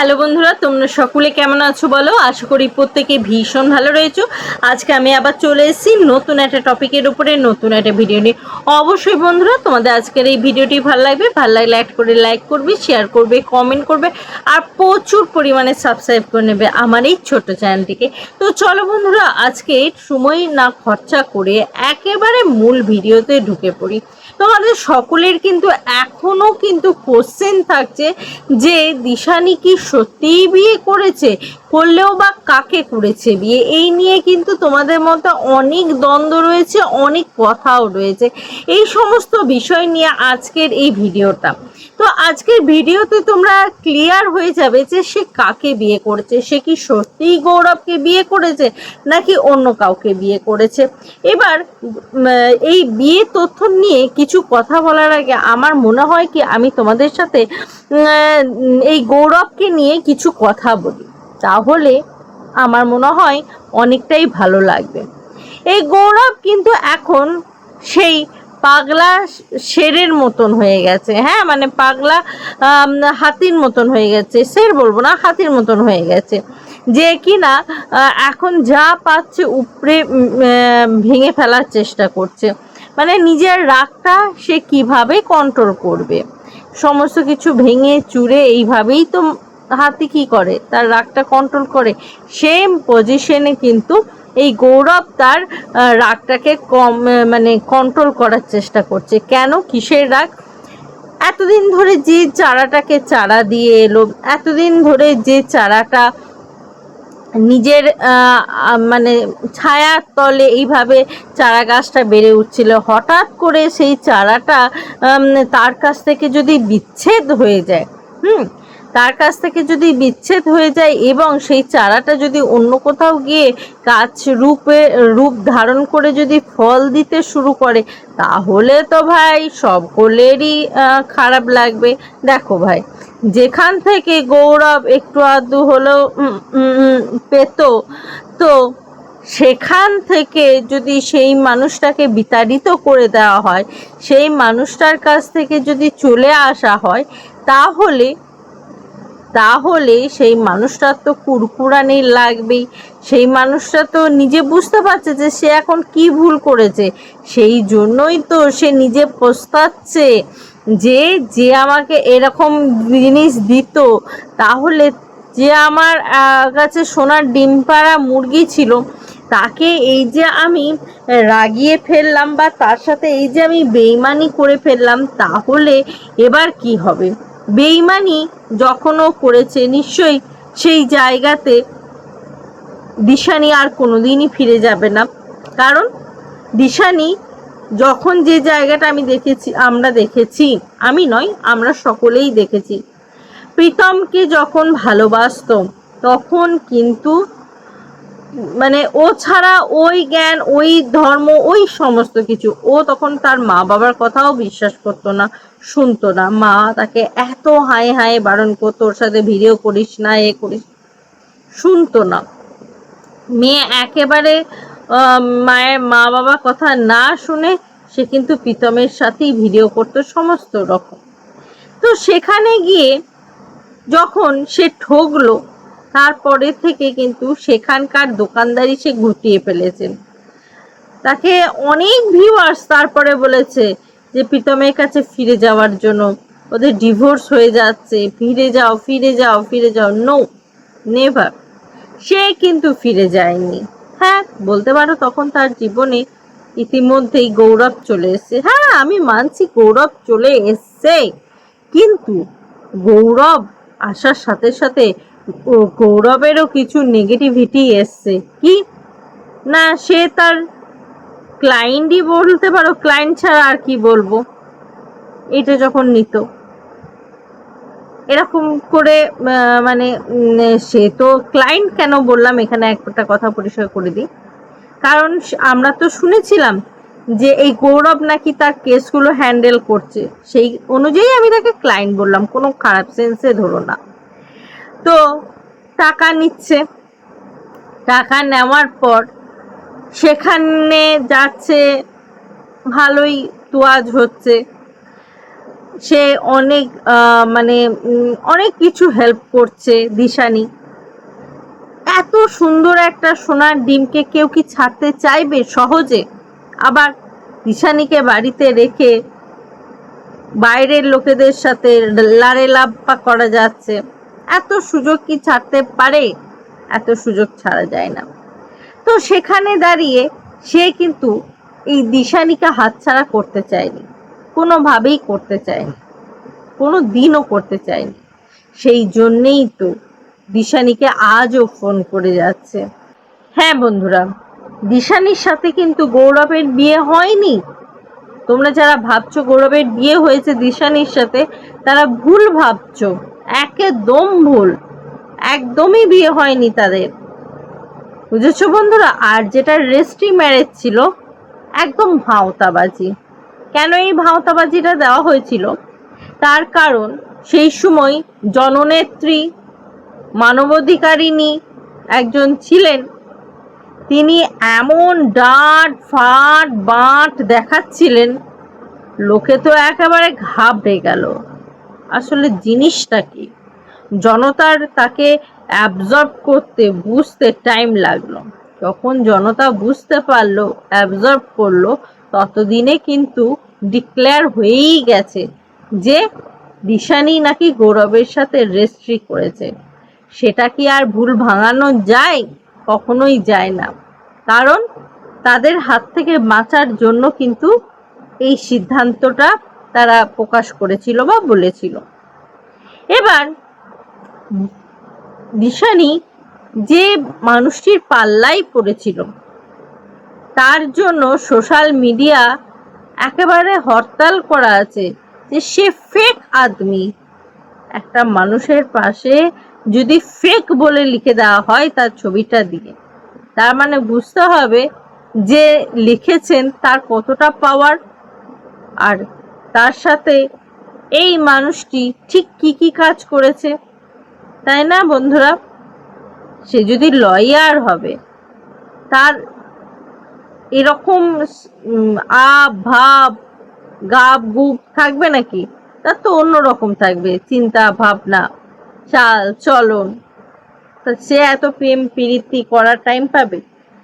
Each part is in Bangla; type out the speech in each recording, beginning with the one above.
হ্যালো বন্ধুরা, তোমরা সকলে কেমন আছো বলো? আশা করি প্রত্যেকে ভীষণ ভালো রয়েছো। আজকে আমি আবার চলে এসেছি নতুন একটা টপিকের উপরে, নতুন একটা ভিডিও নিয়ে। অবশ্যই বন্ধুরা, তোমাদের আজকের এই ভিডিওটি ভালো লাগবে। ভালো লাগলে অ্যাড করে লাইক করবে শেয়ার করবে কমেন্ট করবে, আর প্রচুর পরিমাণে সাবস্ক্রাইব করে নেবে আমার এই ছোট্ট চ্যানেলটিকে তো চলো বন্ধুরা, আজকে সময় না খরচা করে একেবারে মূল ভিডিওতে ঢুকে পড়ি। তোমাদের সকলের কিন্তু এখনও কিন্তু কোশ্চেন থাকছে যে দিশানি কি সত্যিই বিয়ে করেছে? করলেও বা কাকে করেছে বিয়ে? এই নিয়ে কিন্তু তোমাদের মধ্যে অনেক দ্বন্দ্ব রয়েছে, অনেক কথাও রয়েছে। এই সমস্ত বিষয় নিয়ে আজকের এই ভিডিওটা। তো আজকের ভিডিওতে তোমরা ক্লিয়ার হয়ে যাবে যে সে কাকে বিয়ে করেছে? সে কি সত্যিই গৌরবকে বিয়ে করেছে, নাকি অন্য কাউকে বিয়ে করেছে? এবার এই বিয়ে তথ্য নিয়ে কিছু কথা বলার আগে আমার মনে হয় কি, আমি তোমাদের সাথে এই গৌরবকে নিয়ে কিছু কথা বলি। তাহলে আমার মনে হয় অনেকটাই ভালো লাগবে। এই গৌরব কিন্তু এখন সেই পাগলা শেরের মতন হয়ে গেছে হ্যাঁ? মানে পাগলা হাতির মতন হয়ে গেছে, শের বলব না, হাতির মতন হয়ে গেছে, যে কিনা এখন যা পাচ্ছে উপরে ভেঙে ফেলার চেষ্টা করছে। মানে নিজের রাগটা সে কীভাবে কন্ট্রোল করবে? সমস্ত কিছু ভেঙে চুরে এইভাবেই তো হাতি কি করে? তার রাগটা কন্ট্রোল করে। সেম পজিশনে কিন্তু এই গৌরব তার রাগটাকে কম মানে কন্ট্রোল করার চেষ্টা করছে। কেন? কিসের রাগ? এতদিন ধরে যে চারাটাকে চারা দিয়ে এলো, এতদিন ধরে যে চারাটা নিজের মানে ছায়ার তলে এইভাবে চারা গাছটা বেড়ে উঠছিল, হঠাৎ করে সেই চারাটা তার কাছ থেকে যদি বিচ্ছেদ হয়ে যায়, হুম? তার কাছ থেকে যদি বিচ্ছেদ হয়ে যায় এবং সেই চারাটা যদি অন্য কোথাও গিয়ে গাছ রূপে, রূপ ধারণ করে যদি ফল দিতে শুরু করে, তাহলে তো ভাই সকলেরই খারাপ লাগবে। দেখো ভাই, যেখান থেকে গৌরব একটু আধটু হলেও পেত, তো সেখান থেকে যদি সেই মানুষটাকে বিতাড়িত করে দেওয়া হয়, সেই মানুষটার কাছ থেকে যদি চলে আসা হয়, তাহলে তাহলে সেই মানুষটার তো কুরকুরানি লাগবেই। সেই মানুষটা তো নিজে বুঝতে পারছে যে সে এখন কি ভুল করেছে। সেই জন্যই তো সে নিজে পস্তাচ্ছে যে যে আমাকে এরকম জিনিস দিত। তাহলে যে আমার কাছে সোনার ডিম পাড়া মুরগি ছিল, তাকে এই যে আমি রাগিয়ে ফেললাম বা তার সাথে এই যে আমি বেইমানি করে ফেললাম, তাহলে এবার কি হবে? বেইমানি যখনও করেছে, নিশ্চয়ই সেই জায়গাতে দিশানি আর কোনোদিনই ফিরে যাবে না। কারণ দিশানি যখন যে জায়গাটা আমি দেখেছি, আমরা দেখেছি, আমি নয়, আমরা সকলেই দেখেছি। প্রীতমকে যখন ভালোবাসত, তখন কিন্তু মানে ও ছাড়া ওই জ্ঞান, ওই ধর্ম, ওই সমস্ত কিছু, ও তখন তার মা বাবার কথাও বিশ্বাস করতো না, শুনতো না। মা তাকে এত হায় হায় বারণ করতো ওর সাথে ভিডিও করিস না, এ করিস, শুনতো না। মেয়ে একেবারে মায়ের মা বাবা কথা না শুনে সে কিন্তু প্রীতমের সাথেই ভিডিও করতো সমস্ত রকম। তো সেখানে গিয়ে যখন সে ঠকলো তারপরে থেকে কিন্তু সেখানকার দোকানদারি সে গুটিয়ে ফেলেছেন। তাকে অনেক ভিউয়ার্স তারপরে বলেছে যে, প্রীতমের কাছে ফিরে যাওয়ার জন্য ওদের ডিভোর্স হয়ে যাচ্ছে। ফিরে যাও ফিরে যাও ফিরে যাও। নো নেভার সে কিন্তু ফিরে যায়নি। হ্যাঁ বলতে পারো তখন তার জীবনে ইতিমধ্যেই গৌরব চলে এসছে। হ্যাঁ আমি মানছি গৌরব চলে এসছে। কিন্তু গৌরব আসার সাথে সাথে গৌরবেরও কিছু নেগেটিভিটি এসছে। কি? না, সে তার ক্লায়েন্টই বলতে পারো ক্লায়েন্ট ছাড়া আর কি বলব? এটা যখন নিত। এরকম করে মানে সে তো ক্লায়েন্ট কেন বললাম? এখানে একটা কথা পরিষ্কার করে দিই। কারণ আমরা তো শুনেছিলাম যে এই গৌরব নাকি তার কেসগুলো হ্যান্ডেল করছে। সেই অনুযায়ী আমি তাকে ক্লায়েন্ট বললাম। কোনো খারাপ সেন্সে ধরো না। তো টাকা নিচ্ছে। টাকা নেওয়ার পর সেখানে যাচ্ছে, ভালোই তোয়াজ হচ্ছে। সে অনেক মানে অনেক কিছু হেল্প করছে দিশানি। এত সুন্দর একটা সোনার ডিমকে কেউ কি ছাড়তে চাইবে সহজে? আবার দিশানিকে বাড়িতে রেখে বাইরের লোকেদের সাথে লারে লাভ করা যাচ্ছে। এত সুযোগ কি ছাড়তে পারে? এত সুযোগ ছাড়া যায় না। তো সেখানে দাঁড়িয়ে সে কিন্তু এই দিশানিকে হাতছাড়া করতে চায়নি। কোনোভাবেই করতে চায়নি। কোনো দিনও করতে চায়নি। সেই জন্যেই তো দিশানিকে আজও ফোন করে যাচ্ছে। হ্যাঁ বন্ধুরা, দিশানির সাথে কিন্তু গৌরবের বিয়ে হয়নি। তোমরা যারা ভাবছ গৌরবের বিয়ে হয়েছে দিশানির সাথে, তারা ভুল ভাবছ। একদম ভুল। একদমই বিয়ে হয়নি তাদের। বুঝেছ বন্ধুরা? আর যেটা রেস্ট্রি ম্যারেজ ছিল, একদম ভাওতাবাজি। কেন এই ভাওতাবাজিটা দেওয়া হয়েছিল? তার কারণ সেই সময় জননেত্রী মানবাধিকারিণী একজন ছিলেন। তিনি এমন ডাঁট, ফাট, বাঁট দেখাচ্ছিলেন, লোকে তো একেবারে ঘাবড়ে গেল। আসলে জিনিসটা কি? জনতার তাকে অ্যাবজর্ব করতে, বুঝতে টাইম লাগল। যখন জনতা বুঝতে পারল অ্যাবজর্ব করল, ততদিনে কিন্তু ডিক্লেয়ার হয়েই গেছে যে দিশানি নাকি গৌরবের সাথে রেস্ট্রি করেছে। সেটা কি আর ভুল ভাঙানো যায়? কখনোই যায় না। কারণ তাদের হাত থেকে বাঁচার জন্য কিন্তু এই সিদ্ধান্তটা তারা প্রকাশ করেছিল বা বলেছিল। এবার দিশানি যে মানুষটির পাল্লাই পড়েছিল, তার জন্য সোশ্যাল মিডিয়া একেবারে হরতাল করা আছে যে সে ফেক আদমি। একটা মানুষের পাশে যদি ফেক বলে লিখে দেওয়া হয় তার ছবিটা দিয়ে। তার মানে বুঝতে হবে যে লিখেছেন তার কতটা পাওয়ার আর তার সাথে এই মানুষটি ঠিক কি কি কাজ করেছে? তাই না বন্ধুরা? সে যদি লয়ার হবে, তার এরকম আব, ভাব, গাব গুপ থাকবে নাকি? তার তো অন্যরকম থাকবে, চিন্তা, ভাবনা, চাল, চলন। তা সে এত প্রেম প্রীতি করার টাইম পাবে?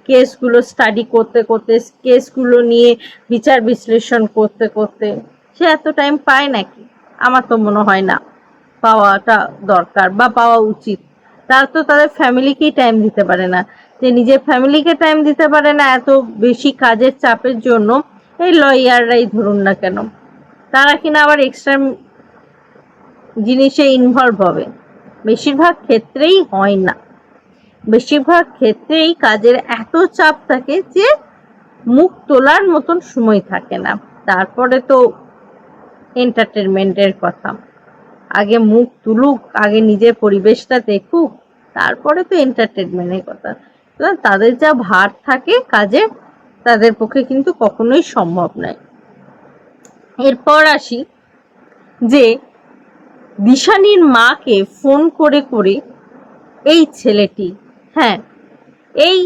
কেসগুলো স্টাডি করতে করতে, কেসগুলো নিয়ে বিচার বিশ্লেষণ করতে করতে। সে এত টাইম পায় নাকি? আমার তো মনে হয় না। পাওয়াটা দরকার বা পাওয়া উচিত। তার তো তাদের ফ্যামিলিকেই টাইম দিতে পারে না। যে নিজের ফ্যামিলিকে টাইম দিতে পারে না এত বেশি কাজের চাপের জন্য, এই লয়াররাই ধরুন না কেন? তারা কিনা আবার এক্সট্রা জিনিসে ইনভলভ হবে। বেশিরভাগ ক্ষেত্রেই হয় না। বেশিরভাগ ক্ষেত্রেই কাজের এত চাপ থাকে যে মুখ তোলার মতন সময় থাকে না। তারপরে তো এন্টারটেনমেন্টের কথা। আগে মুখ তুলুক, আগে নিজের পরিবেশটা দেখুক, তারপরে তো এন্টারটেনমেন্টের কথা। তাদের যা ভার থাকে কাজে, তাদের পক্ষে কিন্তু কখনোই সম্ভব নয়। এরপর আসি যে, দিশানির মাকে ফোন করে করে এই ছেলেটি হ্যাঁ এই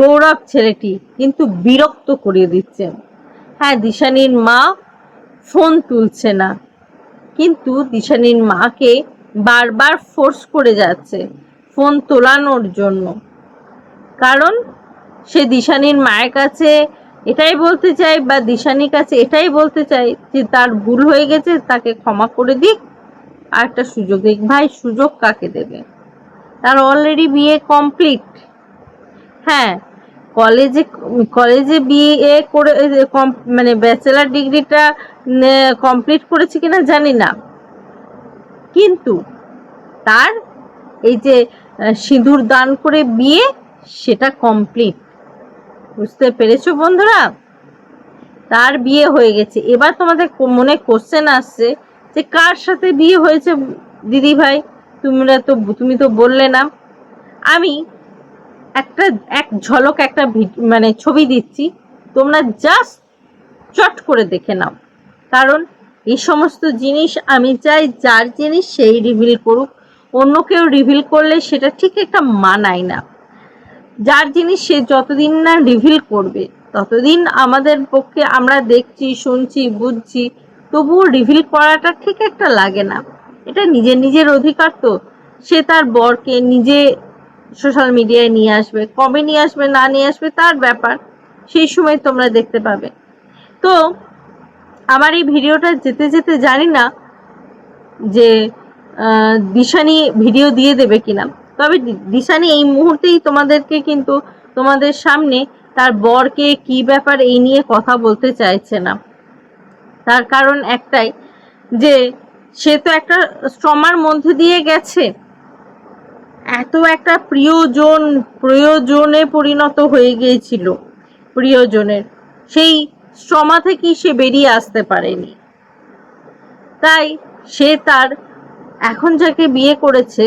গৌরব ছেলেটি কিন্তু বিরক্ত করিয়ে দিচ্ছেন। হ্যাঁ দিশানির মা ফোন তুলছে না। কিন্তু দিশানির মাকে বারবার ফোর্স করে যাচ্ছে ফোন তোলানোর জন্য। কারণ সে দিশানির মায়ের কাছে এটাই বলতে চাই বা দিশানির কাছে এটাই বলতে চাই যে তার ভুল হয়ে গেছে, তাকে ক্ষমা করে দিক। আর একটা সুযোগ দিক, ভাই, সুযোগ কাকে দেবে? তার অলরেডি বিয়ে কমপ্লিট হ্যাঁ কলেজে কলেজে বিয়ে করে মানে ব্যাচেলার ডিগ্রিটা কমপ্লিট করেছে কিনা জানি না। কিন্তু তার এই যে সিঁদুর দান করে বিয়ে, সেটা কমপ্লিট। বুঝতে পেরেছ বন্ধুরা? তার বিয়ে হয়ে গেছে। এবার তোমাদের মনে কোশ্চেন আসছে যে, কার সাথে বিয়ে হয়েছে দিদি ভাই তোমরা তো, তুমি তো বললে না। আমি একটা, এক ঝলক, একটা মানে ছবি দিচ্ছি। তোমরা জাস্ট চট করে দেখে নাও। কারণ এই সমস্ত জিনিস আমি চাই যার জিনিস সেই রিভিল করুক। অন্য কেউ রিভিল করলে সেটা ঠিক একটা মানায় না। যার জিনিস সে যতদিন না রিভিল করবে, ততদিন আমাদের পক্ষে আমরা দেখছি, শুনছি, বুঝছি, তবুও রিভিল করাটা ঠিক একটা লাগে না। এটা নিজের নিজের অধিকার তো। সে তার বরকে নিজে সোশ্যাল মিডিয়ায় নিয়ে আসবে, কবে নিয়ে আসবে, না নিয়ে আসবে, তার ব্যাপার, সেই সময় তোমরা দেখতে পাবে। তো, আমার এই ভিডিওটা যেতে যেতে জানি না যে দিশানি ভিডিও দিয়ে দেবে কিনা। তবে দিশানি এই মুহূর্তেই তোমাদেরকে কিন্তু তোমাদের সামনে তার বরকে কি ব্যাপার এই নিয়ে কথা বলতে চাইছে না। তার কারণ একটাই যে, সে তো একটা শ্রমার মধ্যে দিয়ে গেছে। এত একটা প্রিয়জন, প্রয়োজনে পরিণত হয়ে গিয়েছিল প্রিয়জনের। সেই শ্রমা থেকেই সে বেরিয়ে আসতে পারেনি। তাই সে তার এখন যাকে বিয়ে করেছে,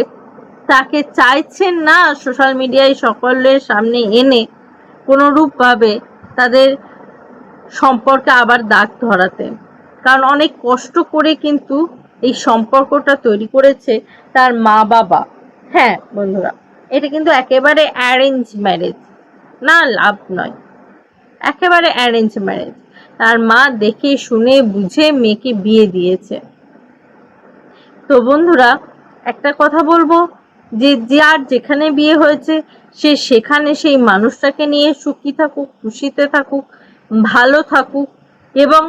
তাকে চাইছেন না সোশ্যাল মিডিয়ায় সকলের সামনে এনে কোনোরূপভাবে তাদের সম্পর্কে আবার দাগ ধরাতে। কারণ অনেক কষ্ট করে কিন্তু এই সম্পর্কটা তৈরি করেছে তার মা বাবা হ্যাঁ বন্ধুরা, এটা কিন্তু একেবারে অ্যারেঞ্জ ম্যারেজ না, লাভ নয়। একেবারে অ্যারেঞ্জ ম্যারেজ তার মা দেখে, শুনে, বুঝে মেয়েকে বিয়ে দিয়েছে। তো বন্ধুরা, একটা কথা বলব, যে যার যেখানে বিয়ে হয়েছে, সে সেখানে সেই মানুষটাকে নিয়ে সুখী থাকুক, খুশিতে থাকুক, ভালো থাকুক, এবং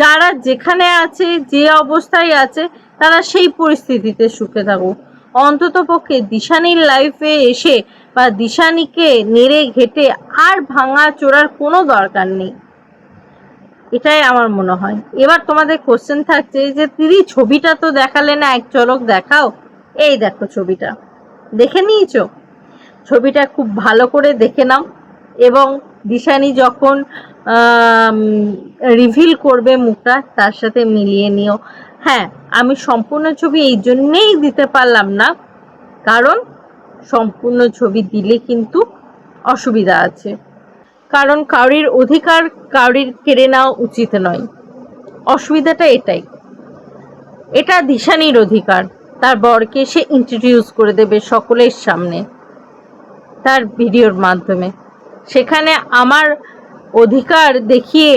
যারা যেখানে আছে, যে অবস্থায় আছে, তারা সেই পরিস্থিতিতে সুখে থাকুক। অন্তত পক্ষে দিশানির লাইফে এসে বা দিশানিকে নেড়ে ঘেটে আর ভাঙা চোরার কোনো দরকার নেই। এটাই আমার মনে হয়। এবার তোমাদের কোশ্চেন থাকছে যে, দিদি, ছবিটা তো দেখালে না এক চলক দেখাও? এই দেখো ছবিটা। দেখে নিয়েছো? ছবিটা খুব ভালো করে দেখে নাও। এবং দিশানি যখন রিভিল করবে মুখটা, তার সাথে মিলিয়ে নিও। হ্যাঁ আমি সম্পূর্ণ ছবি এই জন্যেই দিতে পারলাম না, কারণ সম্পূর্ণ ছবি দিলে কিন্তু অসুবিধা আছে। কারণ কাউরির অধিকার কাউরির কেড়ে নেওয়া উচিত নয়। অসুবিধাটা এটাই। এটা দিশানির অধিকার। তার বরকে সে ইন্ট্রোডিউস করে দেবে সকলের সামনে, তার ভিডিওর মাধ্যমে। সেখানে আমার অধিকার দেখিয়ে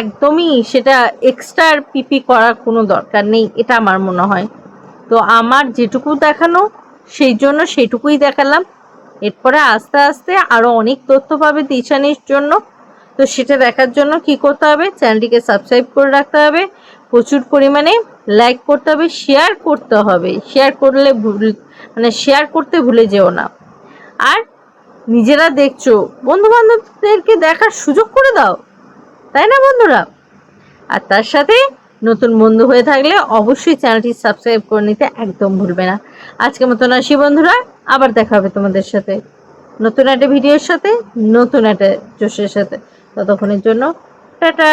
একদমই সেটা এক্সট্রা পিপি করার কোনো দরকার নেই, এটা আমার মনে হয়। তো আমার যেটুকু দেখানো, সেই জন্য সেটুকুই দেখালাম। এরপরে আস্তে আস্তে আরও অনেক তথ্য পাবে দিশানির জন্য। তো সেটা দেখার জন্য কি করতে হবে? চ্যানেলটিকে সাবস্ক্রাইব করে রাখতে হবে। প্রচুর পরিমাণে লাইক করতে হবে শেয়ার করতে হবে। শেয়ার করলে ভুল মানে শেয়ার করতে ভুলে যেও না। আর নিজেরা দেখছ বন্ধু বান্ধবদেরকে দেখার সুযোগ করে দাও, তাই না বন্ধুরা? আর তার সাথে নতুন বন্ধু হয়ে থাকলে অবশ্যই চ্যানেলটি সাবস্ক্রাইব করে নিতে একদম ভুলবে না। আজকের মতন আসি বন্ধুরা, আবার দেখা হবে তোমাদের সাথে নতুন একটা ভিডিওর সাথে, নতুন একটা জোশের সাথে। ততক্ষণের জন্য টাটা।